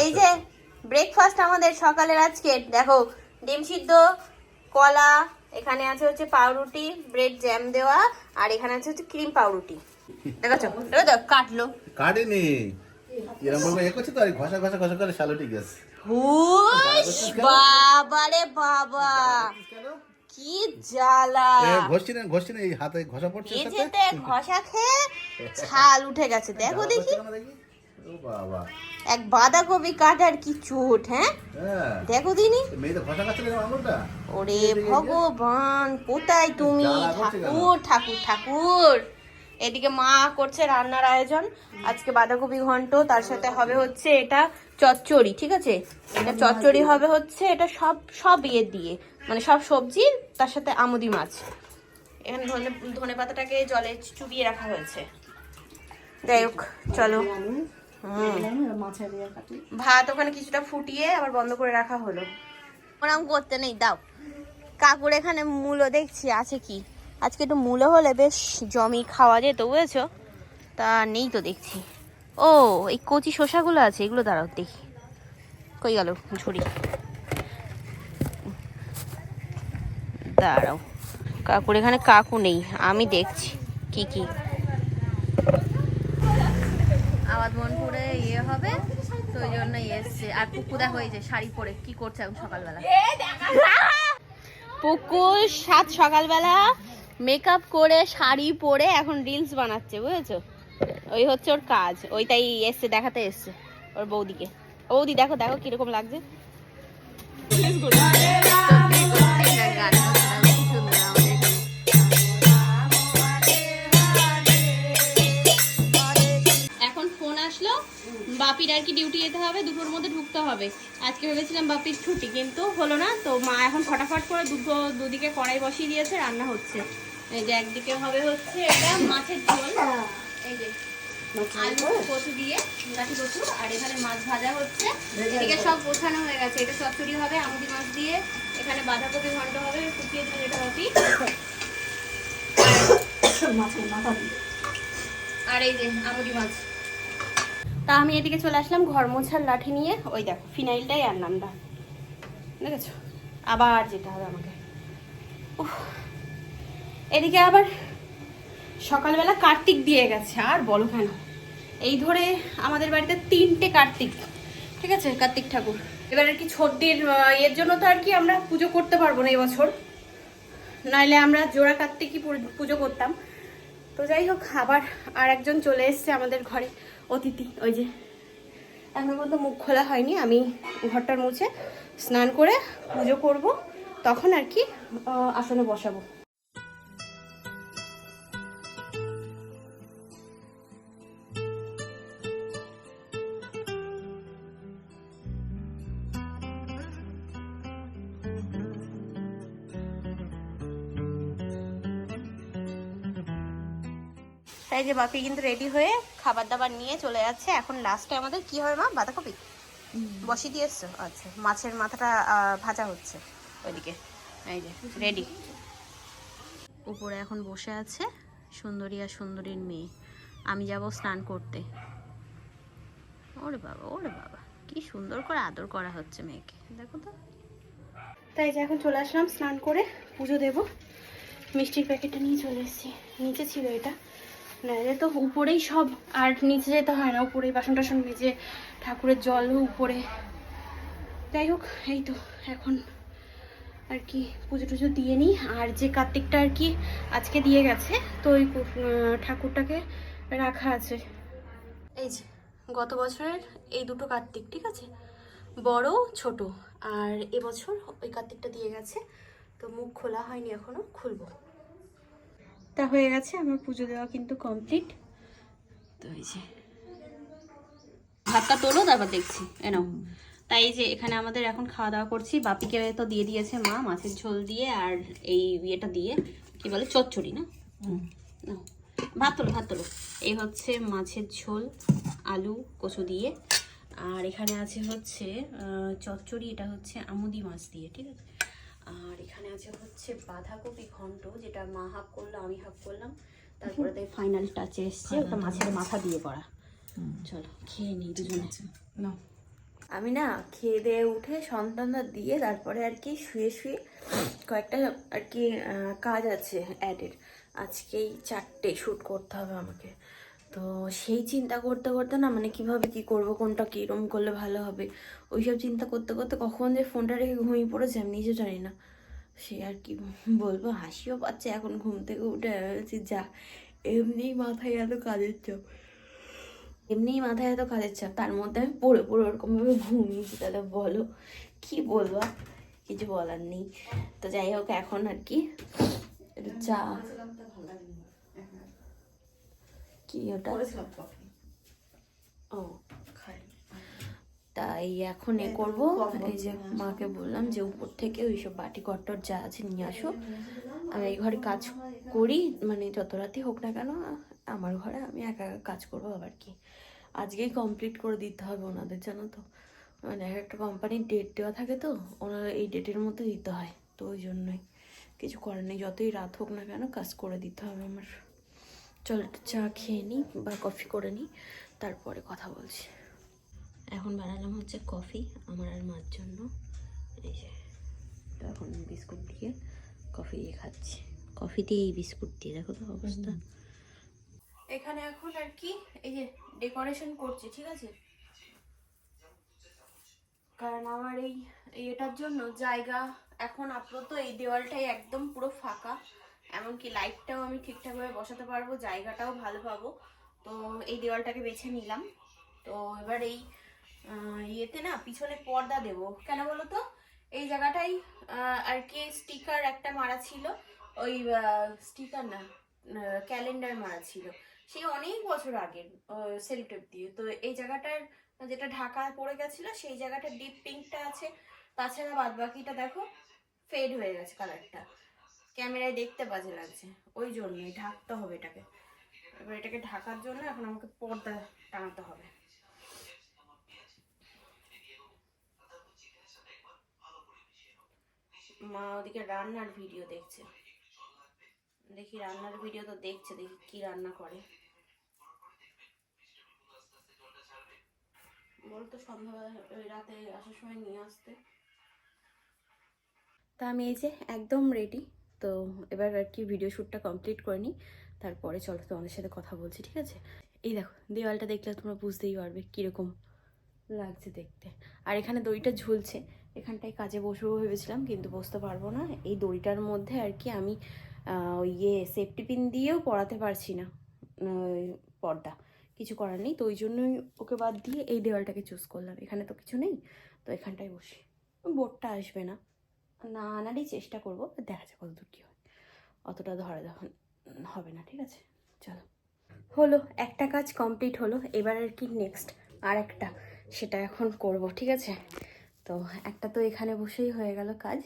এই যে ব্রেকফাস্ট আমাদের সকালের আজকে দেখো ডিম সিদ্ধ কলা এখানে আছে হচ্ছে পাউরুটি ব্রেড জ্যাম দেওয়া আর এখানে আছে হচ্ছে ক্রিম পাউরুটি। দেখাচ্ছ দেখো কাটলো। কাটেনি। এরকম ভাবে এ করছে তো আর ঘষা ঘষা ঘষা করে শালুটি গেছে হুস বাবা। কি জ্বালা। ঘষছি না এই হাতে ঘষা পড়ছে এর সাথে? ঘষা খেয়ে ছাল উঠে গেছে। দেখো দেখি? এক বাঁধাকপি কাটার কি চোট হ্যাঁ? হ্যাঁ। দেখো দিনি। ওরে ভগবান কোথায় তুমি? ঠাকুর ঠাকুর ঠাকুর। এদিকে মা করছে রান্নার আয়োজন। আজকে বাঁধাকপি ঘন্ট তার সাথে হবে হচ্ছে এটা চচ্চড়ি ঠিক আছে? এটা চচ্চড়ি হবে হচ্ছে এটা সব সব ইয়ে দিয়ে। মানে সব সবজি তার সাথে আমুদি মাছ। এখানে ধনে ধনে পাতাটাকে জলে চুবিয়ে রাখা হয়েছে। যাই হোক চলো। হুম। মাছের কাটি। ভাত ওখানে কিছুটা ফুটিয়ে আবার বন্ধ করে রাখা হলো। ওরকম করতে নেই দাও। কাকুর এখানে মূলো দেখছি আছে কি? আজকে একটু মূলো হলে বেশ জমি খাওয়া যেত বুঝেছ? তা নেই তো দেখছি। ও এই কচি শসাগুলো আছে এগুলো দাঁড়াও দেখি। কই গেল? ঝুড়ি। দাঁড়াও। কাকুর এখানে কাকু নেই আমি দেখছি কি কি। আবাদ মনপুরে ইয়ে হবে তো ওই জন্য এসছে। আর পুকু দেখো এই যে শাড়ি পরে কি করছে এখন সকালবেলা। পুকু সাত সকালবেলা মেকআপ করে শাড়ি পরে এখন রিলস বানাচ্ছে বুঝেছ? ওই হচ্ছে ওর কাজ। ওইটাই এসছে দেখাতে এসছে ওর বৌদিকে। বৌদি দেখো দেখো কীরকম লাগছে। বাপির আর কি ডিউটি যেতে হবে দুটোর মধ্যে ঢুকতে হবে। আজকে ভেবেছিলাম বাপির ছুটি কিন্তু হলো না। তো মা এখন ফটাফট করে দুটো দুদিকে কড়াই বসিয়ে দিয়েছে রান্না হচ্ছে। এই যে একদিকে হবে হচ্ছে এটা মাছের ঝোল। এই যে আলু কচু দিয়ে গাছি কচু আর এখানে মাছ ভাজা হচ্ছে। এদিকে সব গোছানো হয়ে গেছে। এটা চচ্চড়ি হবে আমুদি মাছ দিয়ে। এখানে বাঁধাকপি ঘন্ট হবে শুকিয়ে দিন এটা বাপি। আর এই যে আমুদি মাছ। তা আমি এদিকে চলে আসলাম ঘর মোছার লাঠি নিয়ে। ওই দেখো ফিনাইলটাই আনলাম দা দেখেছ? আবার যেতে হবে আমাকে। এদিকে আবার সকালবেলা কার্তিক দিয়ে গেছে, আর বলো কেন? এই ধরে আমাদের বাড়িতে তিনটে কার্তিক, ঠিক আছে? কার্তিক ঠাকুর। এবার আর কি ছোটদের এর জন্য তো আর কি আমরা পুজো করতে পারব না এবছর। নাইলে আমরা জোড়া কার্তিকই পুজো করতাম। তো যাই হোক, আবার আর একজন চলে এসছে আমাদের ঘরে। অতিথি, ওই যে। এখনও পর্যন্ত মুখ খোলা হয়নি, আমি ঘরটার মুছে স্নান করে পুজো করব, তখন আর কি আসনে বসাবো। তাই যে বাপি কিন্তু রেডি হয়ে খাবার দাবার নিয়ে চলে যাচ্ছে। এখন লাস্টে আমাদের কি হবে মা? বাঁধাকপি? বসিয়ে দিয়ে এসছো? আচ্ছা মাছের মাথাটা ভাজা হচ্ছে ওইদিকে। এই যে রেডি উপরে এখন বসে আছে সুন্দরী আর সুন্দরীর মেয়ে। আমি যাব স্নান করতে। ওরে বাবা ওরে বাবা কি সুন্দর করে আদর করা হচ্ছে মেয়েকে দেখো তো। তাই যে এখন চলে আসলাম স্নান করে পুজো দেব। মিষ্টির প্যাকেটটা নিয়ে চলে এসেছি। নিচে ছিল এটা। নাহলে তো উপরেই সব, আর নিচে যেতে হয় না, উপরেই বাসন টাসন মেজে ঠাকুরের জল উপরে। যাই হোক, এই তো এখন আর কি পুজো টুজো দিয়ে নিই। আর যে কার্তিকটা আর কি আজকে দিয়ে গেছে, তো ওই ঠাকুরটাকে রাখা আছে। এই যে, গত বছরের এই দুটো কার্তিক, ঠিক আছে? বড়, ছোট। আর এবছর ওই কার্তিকটা দিয়ে গেছে, তো মুখ খোলা হয়নি এখনও, খুলবো। তা হয়ে গেছে আমার পুজো দেওয়া কিন্তু কমপ্লিট তো এই যে ভাতটা তোলো তারপর দেখছি এনো তাই এই যে এখানে আমাদের এখন খাওয়া দাওয়া করছি বাপিকে তো দিয়ে দিয়েছে মা মাছের ঝোল দিয়ে আর এই ইয়েটা দিয়ে কি বলে চচ্চড়ি না? নাও, ভাত তোলো ভাত তোলো। এই হচ্ছে মাছের ঝোল আলু কচু দিয়ে। আর এখানে আছে হচ্ছে চচ্চড়ি এটা হচ্ছে আমুদি মাছ দিয়ে ঠিক আছে? এখানে আছে হচ্ছে বাঁধাকপি ঘন্ট যেটা মা হাফ করল আমি হাফ করলাম। তারপরে তাই ফাইনাল টাচে এসছে ওটা মাছের মাথা দিয়ে করা। চলো খেয়ে নিই দুজনে। নাও আমি না খেয়ে দিয়ে উঠে সন্তানরা দিয়ে তারপরে আর কি শুয়ে শুয়ে কয়েকটা আর কি কাজ আছে অ্যাডের আজকেই চারটে শ্যুট করতে হবে আমাকে। তো সেই চিন্তা করতে করতে না মানে কীভাবে কি করব কোনটা কীরম করলে ভালো হবে? ওইসব চিন্তা করতে করতে কখন যে ফোনটা রেখে ঘুমিয়ে পড়েছে আমি নিজেও জানি না। সে আর কি বলব হাসিও পাচ্ছে এখন ঘুম থেকে উঠে বলছি যা এমনিই মাথায় এত কাজের চাপ। এমনিই মাথায় এত কাজের চাপ তার মধ্যে আমি পড়ে পড়ে ওরকমভাবে ঘুমিয়েছি তাহলে বলো কি বলব কিছু বলার নেই। তো যাই হোক এখন আর কি একটু চা। কি ওটা? করেছিলাম তাই এখন এ করব। এই যে মাকে বললাম যে উপর থেকে ওইসব বাটি কট্টর যা আছে নিয়ে আসো। আমি এই ঘরে কাজ করি মানে যত রাতই হোক না কেন আমার ঘরে আমি একা একা কাজ করব আবার কি। আজকেই কমপ্লিট করে দিতে হবে ওনাদের জানো তো। মানে এক একটা কোম্পানির ডেট দেওয়া থাকে তো ওনারা এই ডেটের মধ্যে দিতে হয়। তো ওই জন্যই। কিছু করার নেই যতই রাত হোক না কেন কাজ করে দিতে হবে আমার। চল একটু চা খেয়ে নিই বা কফি করে নিই তারপরে কথা বলছি। এখন বানালাম হচ্ছে কফি, আমার আর মার জন্য। এই যে, তো এখন বিস্কুট দিয়ে কফি দিয়ে খাচ্ছি। কফি দিয়ে এই বিস্কুট দিয়ে, দেখো তো অবস্থা। এখানে এখন আর কি, এই যে ডেকোরেশন করছি, ঠিক আছে? কারণ আমার এই এটার জন্য জায়গা এখন আপাতত এই দেওয়ালটাই একদম পুরো ফাঁকা। এমনকি লাইটটাও আমি ঠিকঠাকভাবে বসাতে পারব, জায়গাটাও ভালো পাবো। তো এই দেওয়ালটাকে বেছে নিলাম। তো এবার এই ইয়েতে না পিছনে পর্দা দেব। কেন বলো তো এই জায়গাটাই আর কি স্টিকার একটা মারা ছিল। ওই স্টিকার না ক্যালেন্ডার মারা ছিল। সেই অনেক বছর আগের সেলটেপ দিয়ে। তো এই জায়গাটার যেটা ঢাকা পড়ে গেছিল, সেই জায়গাটা ডিপ পিঙ্কটা আছে। তাছাড়া বাদ বাকিটা দেখো ফেড হয়ে গেছে কালারটা ক্যামেরায় দেখতে বাজে লাগছে। ওই জন্যই, ঢাকতে হবে এটাকে। এবার এটাকে ঢাকার জন্য এখন আমাকে পর্দা টানাতে হবে। মা ওদিকে রান্নার ভিডিও দেখছে। দেখি রান্নার ভিডিও তো দেখছে, দেখি কি রান্না করে। বলতো সন্ধ্যাবেলা ওই রাতে আসার সময় নিয়ে আসতে। তা আমি এই যে একদম রেডি তো এবার আর কি ভিডিও শ্যুটটা কমপ্লিট করে নিই। তারপরে চলো তোমাদের সাথে কথা বলছি, ঠিক আছে? এই দেখো, দেওয়ালটা দেখলে তোমরা বুঝতেই পারবে কীরকম লাগছে দেখতে। আর এখানে দইটা ঝুলছে এখানটায় কাজে বসবো ভেবেছিলাম, কিন্তু বসতে পারব না। এই দড়িটার মধ্যে আর কি আমি ওই ইয়ে সেফটি পিন দিয়েও পড়াতে পারছি না পর্দা। কিছু করার নেই, তো ওই জন্যই ওকে বাদ দিয়ে এই দেওয়ালটাকে চুজ করলাম। এখানে তো কিছু নেই, তো এখানটায় বসি। বোর্ডটা আসবে না। না আনারই চেষ্টা করব, দেখা যাক কতদূর কী হয়। অতটা ধরা যখন হবে না, ঠিক আছে? চলো। হলো, একটা কাজ কমপ্লিট হলো, এবার আর কি নেক্সট আর একটা সেটা এখন করব, ঠিক আছে? তো একটা তো এখানে বসেই হয়ে গেল কাজ।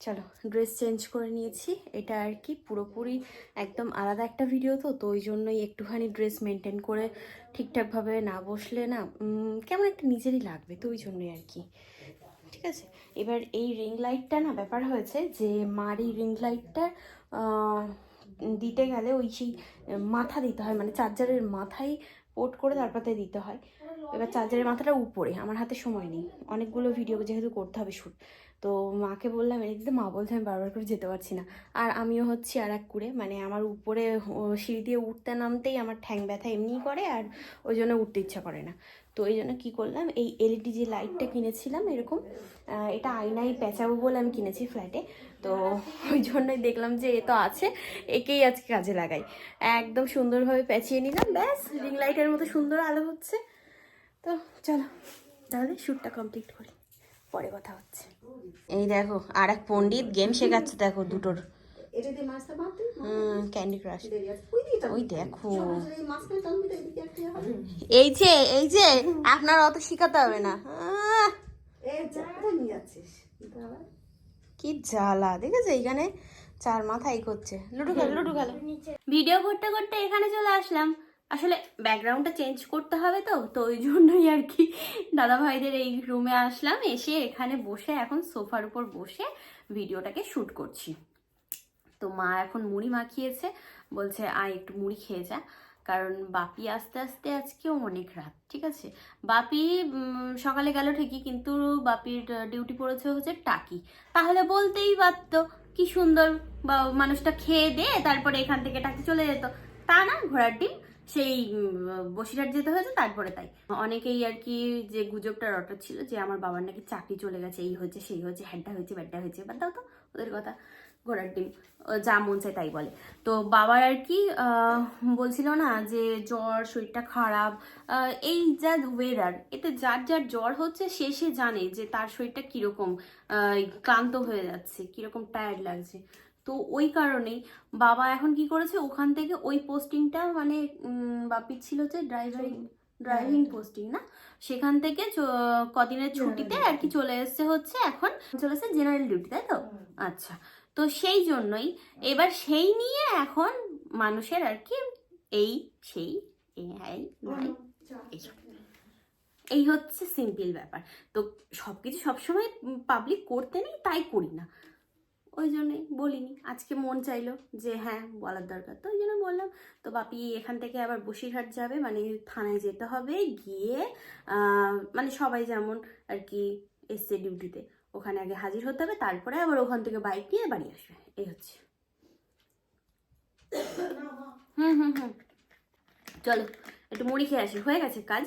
চলো ড্রেস চেঞ্জ করে নিয়েছি। এটা আর কি, পুরোপুরি একদম আলাদা একটা ভিডিও তো তো ওই জন্যই একটুখানি ড্রেস মেনটেন করে ঠিকঠাকভাবে না বসলে না কেমন একটা নিজেরই লাগবে তো ওই জন্যই আর কি। ঠিক আছে? এবার এই রিং লাইটটা না, ব্যাপার হয়েছে যে মার এই রিং লাইটটা দিতে গেলে ওই সেই মাথা দিতে হয় মানে চার্জারের মাথায় পোট করে তারপরে দিতে হয়। এবার চার্জারের মাথাটা উপরে, আমার হাতে সময় নেই। অনেকগুলো ভিডিও যেহেতু করতে হবে শ্যুট তো মাকে বললাম এনে দিতে মা বলছে, আমি বারবার করে যেতে পারছি না। আর আমিও হচ্ছি আর এক কুড়ে মানে আমার উপরে সিঁড়ি দিয়ে উঠতে নামতেই আমার ঠ্যাং ব্যথা এমনিই করে, আর ওই জন্য উঠতে ইচ্ছা করে না। তো এই জন্য কী করলাম, এই এলইডি যে লাইটটা কিনেছিলাম এরকম এটা আয়নায় পেঁচাবো বলে আমি কিনেছি ফ্ল্যাটে তো ওই জন্যই দেখলাম যে এ তো আছে, একেই আজকে কাজে লাগাই। একদম সুন্দরভাবে পেঁচিয়ে নিলাম, ব্যাস রিং লাইটের মতো সুন্দর আলো হচ্ছে। তো চলো তাহলে শ্যুটটা কমপ্লিট করি। পরে কথা হচ্ছে। এই দেখো আর এক পণ্ডিত গেম শেখাচ্ছে দেখো দুটোর। ক্যান্ডি ক্রাশ ওই দেখো। এই যে এই যে আপনার অত শিখাতে হবে না। কি জ্বালা দেখেছ এইখানে? চার মাথাই করছে। লুডো খেলো লুডো খেলো। ভিডিও করতে করতে এখানে চলে আসলাম। আসলে ব্যাকগ্রাউন্ডটা চেঞ্জ করতে হবে তো তো ওই জন্যই আর কি দাদা ভাইদের এই রুমে আসলাম, এসে এখানে বসে এখন সোফার উপর বসে ভিডিওটাকে শ্যুট করছি। তো মা এখন মুড়ি মাখিয়েছে, বলছে, আয় একটু মুড়ি খেয়ে যা। কারণ বাপি আস্তে আস্তে আজকে অনেক রাত, ঠিক আছে? বাপি সকালে গেল ঠিকই, কিন্তু বাপির ডিউটি পড়েছে হচ্ছে টাকি। তাহলে বলতেই পারতো কি সুন্দর, বা মানুষটা খেয়ে দে, তারপরে এখান থেকে টাকি চলে যেত। তা না, ঘোড়ার ডিম সেই বসিরহাট যেতে হয়েছে, তারপরে তাই। অনেকেই আর কি যে গুজবটা রটার ছিল যে আমার বাবার নাকি চাকরি চলে গেছে, এই হয়েছে, সেই হয়েছে, হ্যাড্ডা হয়েছে, ব্যাড্ডা হয়েছে, বাদ দাও তো, ওদের কথা, ঘোড়ার ডিম যা মন চায় তাই বলে। তো বাবার আর কি বলছিল না যে জ্বর, শরীরটা খারাপ এই যা ওয়েদার এতে যার যার জ্বর হচ্ছে, সে সে জানে যে তার শরীরটা কীরকম ক্লান্ত হয়ে যাচ্ছে, কীরকম টায়ার্ড লাগছে। তো ওই কারণেই বাবা এখন কি করেছে? ওখান থেকে ওই পোস্টিংটা মানে বাপির ছিল যে ড্রাইভারিং ড্রাইভিং পোস্টিং না? সেখান থেকে কদিনের ছুটিতে আর কি চলে এসছে হচ্ছে এখন চলে এসছে জেনারেল ডিউটি তাই তো? আচ্ছা তো সেই জন্যই এবার সেই নিয়ে এখন মানুষের আর কি এই সেই এই এই এই হচ্ছে সিম্পল ব্যাপার। তো সব কিছু সবসময় পাবলিক করতে নেই তাই করি না। ওই জন্যই বলিনি। আজকে মন চাইলো যে হ্যাঁ বলার দরকার। তো ওই জন্য বললাম, তো বাপি, এখান থেকে আবার বসিরহাট যাবে মানে থানায় যেতে হবে, গিয়ে মানে সবাই যেমন আর কি এসছে ডিউটিতে, ওখানে আগে হাজির হতে হবে, তারপরে আবার ওখান থেকে বাইক নিয়ে বাড়ি আসবে। এই হচ্ছে। হুম হুম হুম। চলো, একটু মুড়ি খেয়ে আসি। হয়ে গেছে কাজ।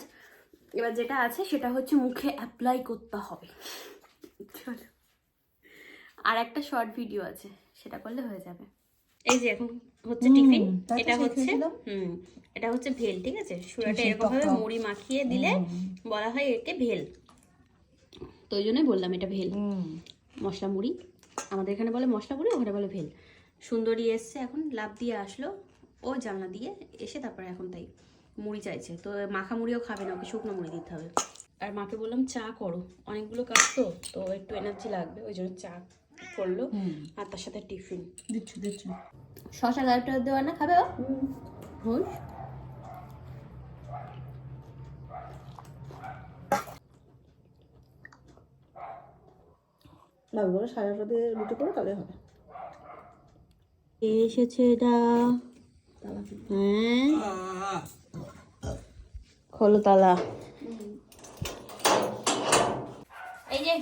এবার যেটা আছে, সেটা হচ্ছে মুখে অ্যাপ্লাই করতে হবে। চলো। আর একটা শর্ট ভিডিও আছে সেটা করলে হয়ে যাবে। এই যে এখন হচ্ছে টিফিন এটা হচ্ছে হুম এটা হচ্ছে ভেল ঠিক আছে? সুরাটা এরকম ভাবে মুড়ি মাখিয়ে দিলে বলা হয় একে ভেল। তো ওই জন্যই বললাম এটা ভেল। মশলা মুড়ি আমাদের এখানে বলে মশলা মুড়ি ওখানে বলে ভেল। সুন্দরী এসছে এখন লাভ দিয়ে আসলো ও জানলা দিয়ে এসে তারপরে এখন তাই মুড়ি চাইছে। তো মাখা মুড়িও খাবে না ওকে শুকনো মুড়ি দিতে হবে। আর মাকে বললাম চা করো অনেকগুলো কাজ তো তো একটু এনার্জি লাগবে ওই জন্য চা করল আর তার সাথে টিফিন। দিচ্ছি দিচ্ছি। শশা গাড়িটা দেওয়া না খাবে ও? হুম। লাগবে বলে সাড়ে আটটা দিয়ে রুটি করে তাহলে হবে। এসেছে এটা। হ্যাঁ। খোলো তালা। এই যে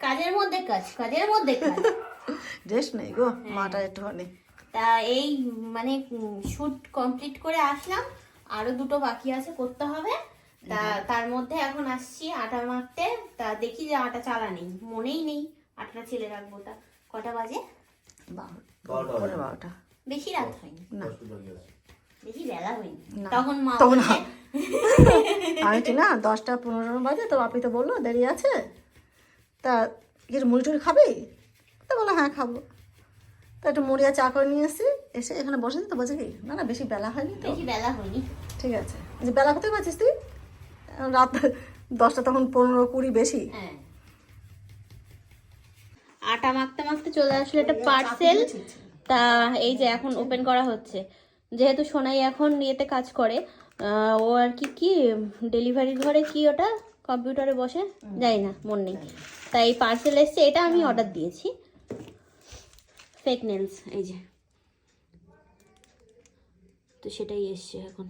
কাজের মধ্যে কাজ কাজের মধ্যে কাজ। রেস্ট নেই গো মাটা একটুখানি তা এই মানে শুট কমপ্লিট করে আসলাম। আরও দুটো বাকি আছে করতে হবে। তা তার মধ্যে এখন আসছি আটা মাখতে। তা দেখি যে আটা চালা নেই। মনেই নেই আটাটা ছেলে রাখব তা। কটা বাজে? বারোটা বারোটা। বেশি রাত হয়নি। না। বেশি বেলা হয়নি। তখন মা তখন আমি না দশটা পনেরো বাজে। তো বাপি তো বলল দেরি আছে? তা কিছু মুড়ি টুড়ি খাবি? তা বলো হ্যাঁ খাব। তা একটু মুড়ি আর চা করে নিয়ে এসেছি এসে এখানে বসেছি তো বলছে কি না না বেশি বেলা হয়নি তো। বেশি বেলা হয়নি। ঠিক আছে। যে বেলা কোথায় পাচ্ছিস তুই? রাত দশটা তখন পনেরো কুড়ি বেশি। হ্যাঁ। আটা মাখতে মাখতে চলে আসলো একটা পার্সেল তা এই যে এখন ওপেন করা হচ্ছে। যেহেতু সোনাই এখন ইয়েতে কাজ করে ও আর কি কি ডেলিভারি ঘরে কি ওটা? কম্পিউটারে বসে? যাই না মন নেই। তাই পার্সেল এসছে এটা আমি অর্ডার দিয়েছি। ফেক নেলস এই যে। তো সেটাই এসছে এখন।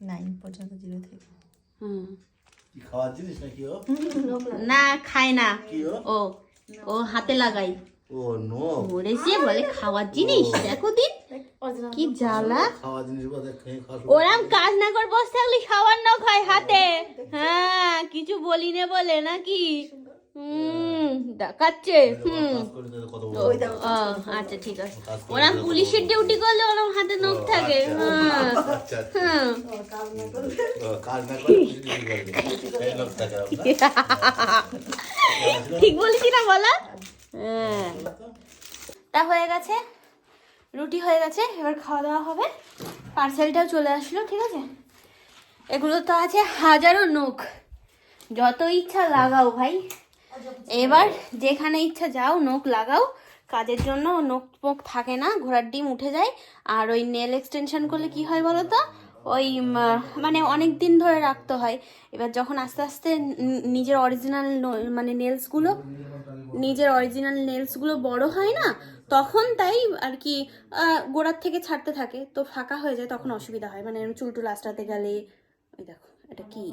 নাইন পর্যন্ত জিরো থেকে। হুম। কি খাওয়ার জিনিস নাকি ও? না খায় না। কি ও? ও ও হাতে লাগাই ও নো। বলে খাওয়ার জিনিস দেখো দিন। কি জ্বালা। খাওয়ার ওরাম কাজ না করে বসে থাকলে খাবার না খায় হাতে। হ্যাঁ কিছু বলি নে বলে নাকি? হুম দেখাচ্ছে হুম। বড় ও আচ্ছা ঠিক আছে। ওরাম পুলিশের ডিউটি করলে ওরাম হাতে নখ থাকে হ্যাঁ। আচ্ছা আচ্ছা হ্যাঁ। আপনার ঠিক বলেছি না বলা? হ্যাঁ। তা হয়ে গেছে রুটি হয়ে গেছে এবার খাওয়া দাওয়া হবে। পার্সেলটাও চলে আসলো ঠিক আছে? এগুলো তো আছে হাজারো নখ। যত ইচ্ছা লাগাও ভাই। এবার যেখানে ইচ্ছা যাও, নখ লাগাও। কাজের জন্য নখ পোক থাকে না, ঘোড়ার ডিম উঠে যায়। আর ওই নেল এক্সটেনশন করলে কি হয় বলো তো ওই মানে অনেক দিন ধরে রাখতে হয়। এবার যখন আস্তে আস্তে নিজের অরিজিনাল মানে নেলসগুলো নিজের অরিজিনাল নেলসগুলো বড় হয় না, তখন তাই আর কি গোড়ার থেকে ছাড়তে থাকে। তো ফাঁকা হয়ে যায়, তখন অসুবিধা হয়। মানে চুল টুল আঁচড়াতে গেলে দেখো, এটা কি?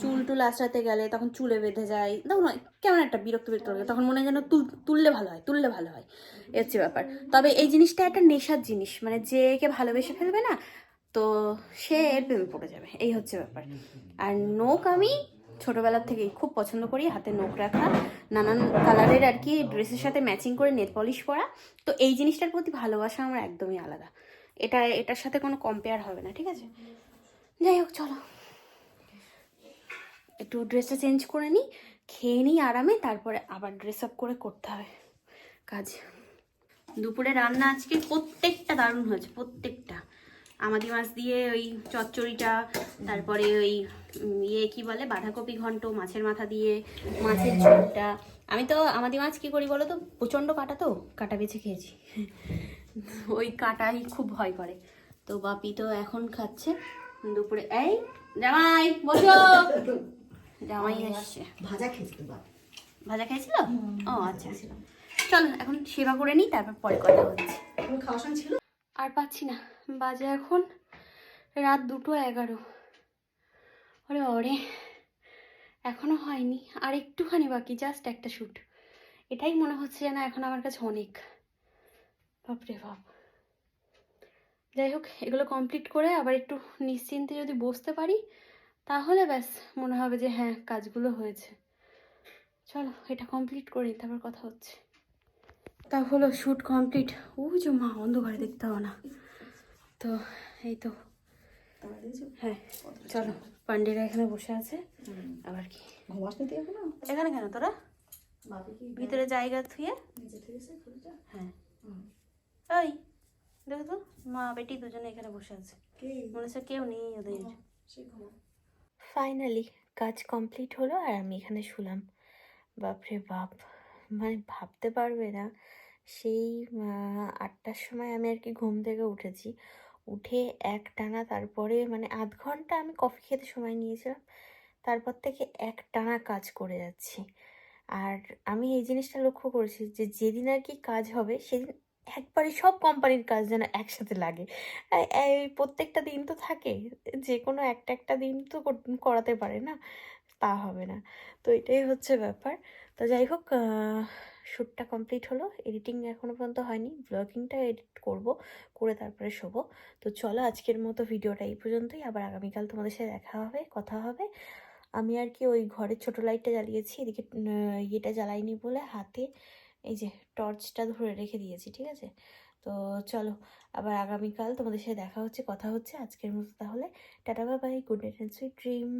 চুল টুল আঁচড়াতে গেলে তখন চুলে বেঁধে যায়। দেখুন কেমন একটা বিরক্ত বিরক্ত লাগে। তখন মনে হয় যেন তুল, তুললে ভালো হয়, তুললে ভালো হয়। এ হচ্ছে ব্যাপার। তবে এই জিনিসটা একটা নেশার জিনিস। মানে যে একে ভালোবেসে ফেলবে না, তো সে এর প্রেমে পড়ে যাবে। এই হচ্ছে ব্যাপার। আর নোক আমি ছোটোবেলার থেকেই খুব পছন্দ করি, হাতে নোক রাখা। নানান কালারের আর কি ড্রেসের সাথে ম্যাচিং করে নেট পলিশ করা। তো এই জিনিসটার প্রতি ভালোবাসা আমার একদমই আলাদা। এটা, এটার সাথে কোনো কম্পেয়ার হবে না, ঠিক আছে? যাই হোক, চলো। একটু ড্রেসটা চেঞ্জ করে নিই, খেয়ে নিই আরামে, তারপরে আবার ড্রেস আপ করে করতে হবে কাজ। দুপুরে রান্না আজকে প্রত্যেকটা দারুণ হয়েছে, প্রত্যেকটা। আমাদি মাছ দিয়ে ওই চচ্চড়িটা, তারপরে ওই ইয়ে কি বলে, বাঁধাকপি ঘন্ট, মাছের মাথা দিয়ে, মাছের ঝোলটা। আমি তো আমাদি মাছ কি করি বলো তো প্রচণ্ড কাটা তো, কাটা বেছে খেয়েছি। ওই কাটাই খুব ভয় করে। তো বাপি তো এখন খাচ্ছে। দুপুরে, এই, জামাই, বসো। জামাই এসছে ভাজা খেয়েছি তো ভাজা খাইছিল ও আচ্ছা। চল এখন সেবা করে নিই তারপর পরে কথা হচ্ছে তুমি ছিল? আর পাচ্ছি না। বাজে এখন রাত দুটো এগারো। ওরে ওরে। এখনও হয়নি। আর একটুখানি বাকি জাস্ট একটা শ্যুট এটাই মনে হচ্ছে যেন এখন আমার কাছে অনেক। বাপরে বাপ। যাই হোক এগুলো কমপ্লিট করে আবার একটু নিশ্চিন্তে যদি বসতে পারি তাহলে ব্যাস, মনে হবে যে হ্যাঁ কাজগুলো হয়েছে। চলো, এটা কমপ্লিট করি, তারপর কথা হচ্ছে। তা হলো শ্যুট কমপ্লিট ওই যে মা, অন্ধকারে দেখতে হবে না। তো, এই তো। হ্যাঁ চলো, পান্ডেরা এখানে বসে আছে। আবার কি? এখনও কেন তোরা? ভিতরে জায়গা থুয়ে হ্যাঁ। ওই দেখো তো, মা, বেটি দুজনে এখানে বসে আছে। মনে হচ্ছে কেউ নেই ওদের। ফাইনালি কাজ কমপ্লিট হলো আর আমি এখানে শুলাম। বাপরে বাপ মানে ভাবতে পারবে না। সেই আটটার সময় আমি আর কি ঘুম থেকে উঠেছি। উঠে এক টানা তারপরে মানে আধ ঘণ্টা আমি কফি খেতে সময় নিয়েছিলাম। তারপর থেকে এক টানা কাজ করে যাচ্ছি। আর আমি এই জিনিসটা লক্ষ্য করেছি যে যেদিন আর কি কাজ হবে, সেদিন একবারে সব কোম্পানির কাজ যেন একসাথে লাগে। প্রত্যেকটা দিন তো থাকে যে কোনো একটা একটা দিন তো করাতে পারে না, তা হবে না। তো এটাই হচ্ছে ব্যাপার। তো যাই হোক শ্যুটটা কমপ্লিট হলো, এডিটিং এখনও পর্যন্ত হয়নি, ব্লগিংটা এডিট করব, করে তারপরে শোবো। তো চলো আজকের মতো ভিডিওটা এই পর্যন্তই, আবার আগামীকাল তোমাদের সাথে দেখা হবে, কথা হবে। আমি আর কি ওই ঘরের ছোটো লাইটটা জ্বালিয়েছি, এদিকে ইয়েটা জ্বালাইনি বলে হাতে। এই যে টর্চটা ধরে রেখে দিয়েছি, ঠিক আছে? তো চলো, আবার আগামীকাল তোমাদের সাথে দেখা হচ্ছে, কথা হচ্ছে আজকের মতো তাহলে। Tata Babai bye good night and sweet dream